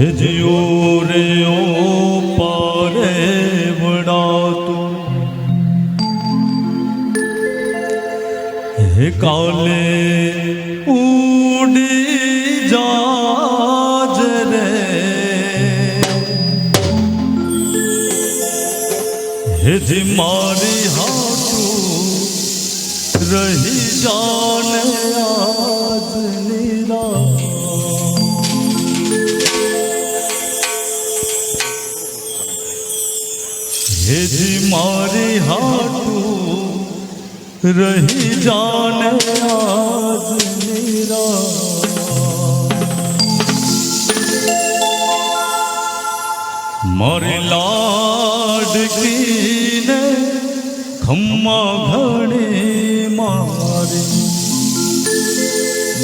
જીઓ રે ઓ પારે વડાતું હે કાલે ઉડી જાજ રે. હે જી રહી જાન આજ નિરા મારી લાડકીને ખમ્મા ઘણી મારી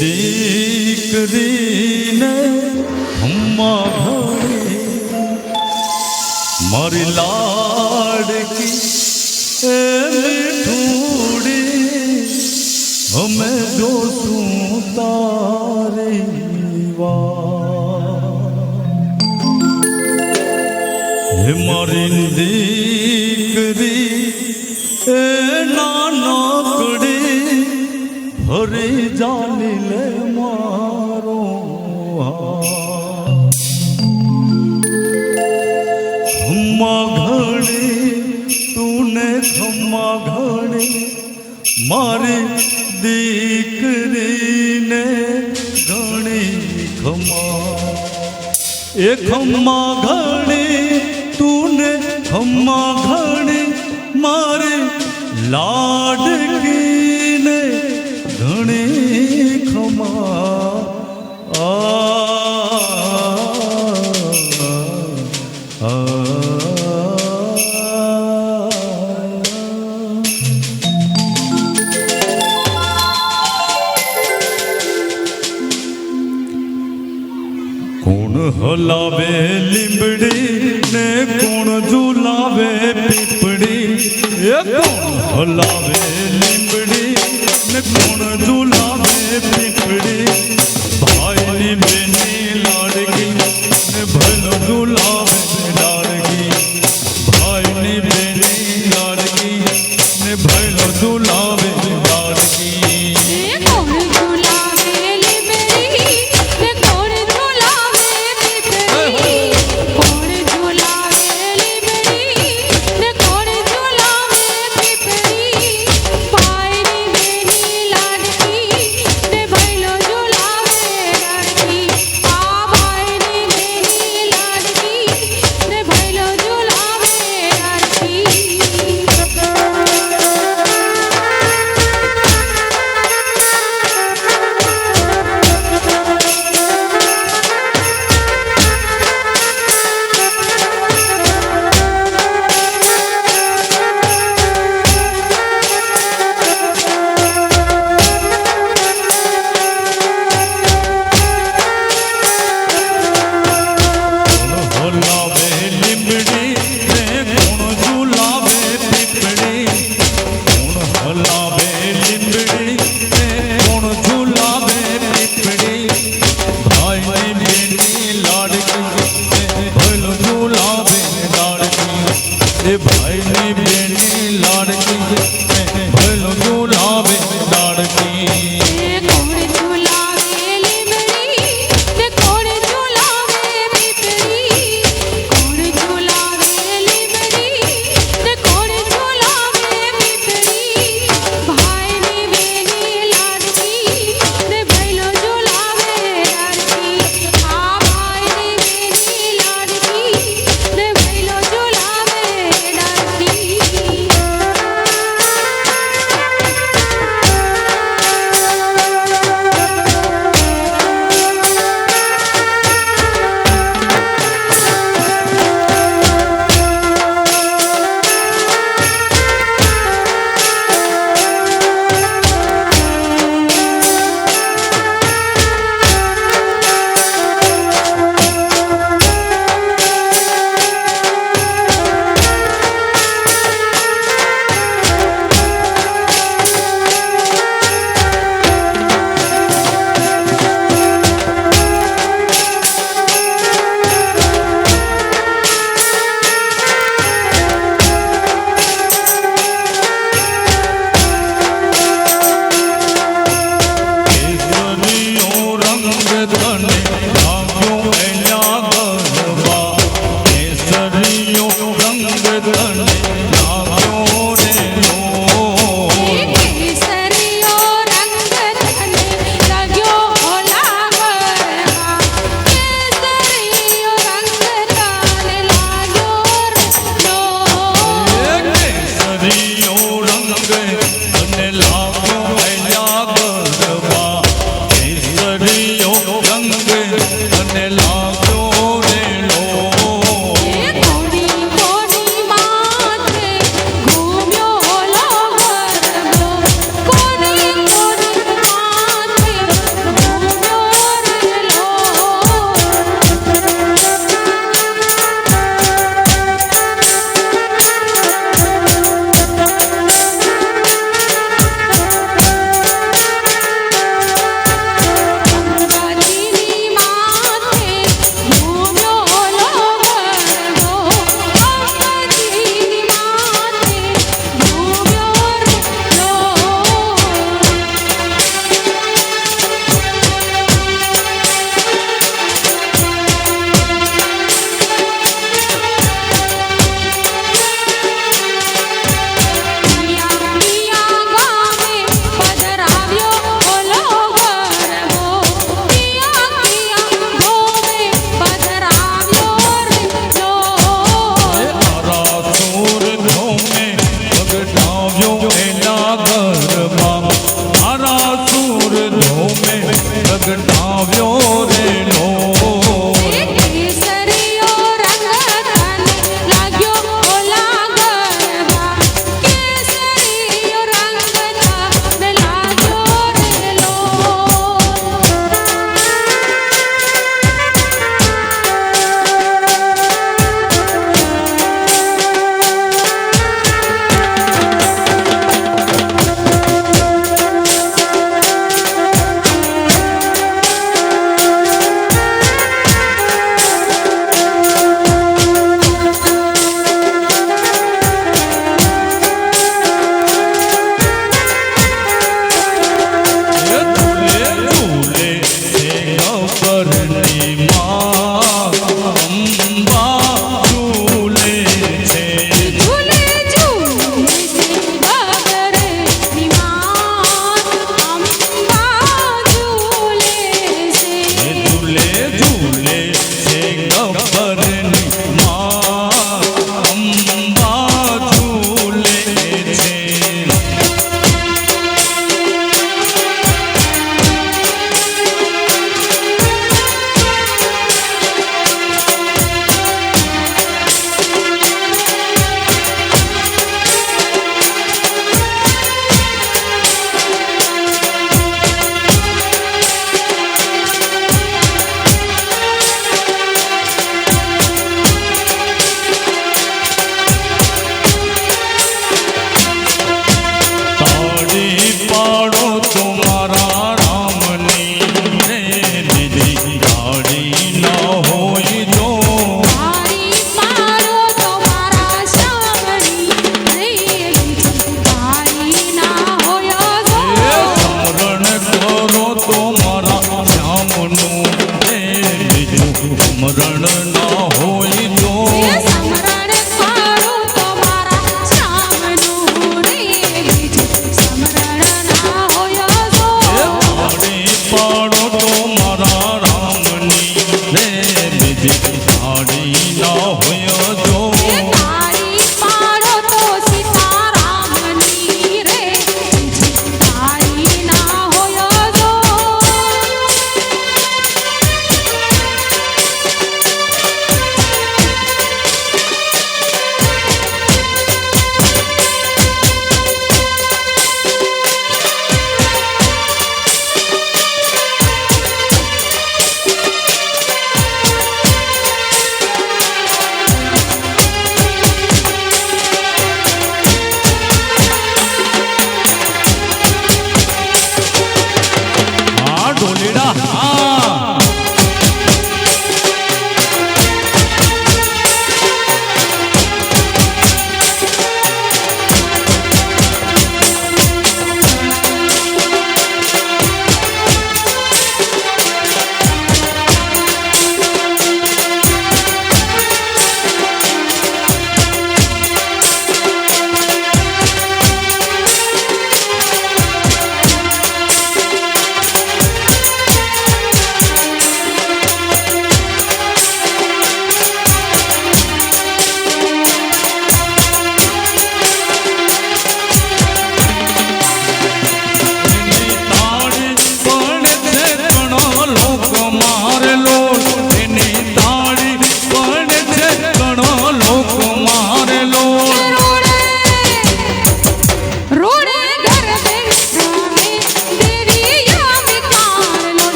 દીકરીને ખમ્મા ઘણી મારી હરી જાની લે મારો. ખમ્મા ઘણી તુને ખમ્મા ઘણી મારી દીકરીને ઘણી ખમા એ ખમ્મા ઘણી તુને ખમ્મા હલાવે લીમડી ને કોણ ઝુલાવે પીપડી એ કોણ હલાવે લીમડી ને કોણ ઝુલાવે પીપડી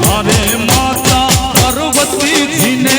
હરે માતા પાર્વતીજીને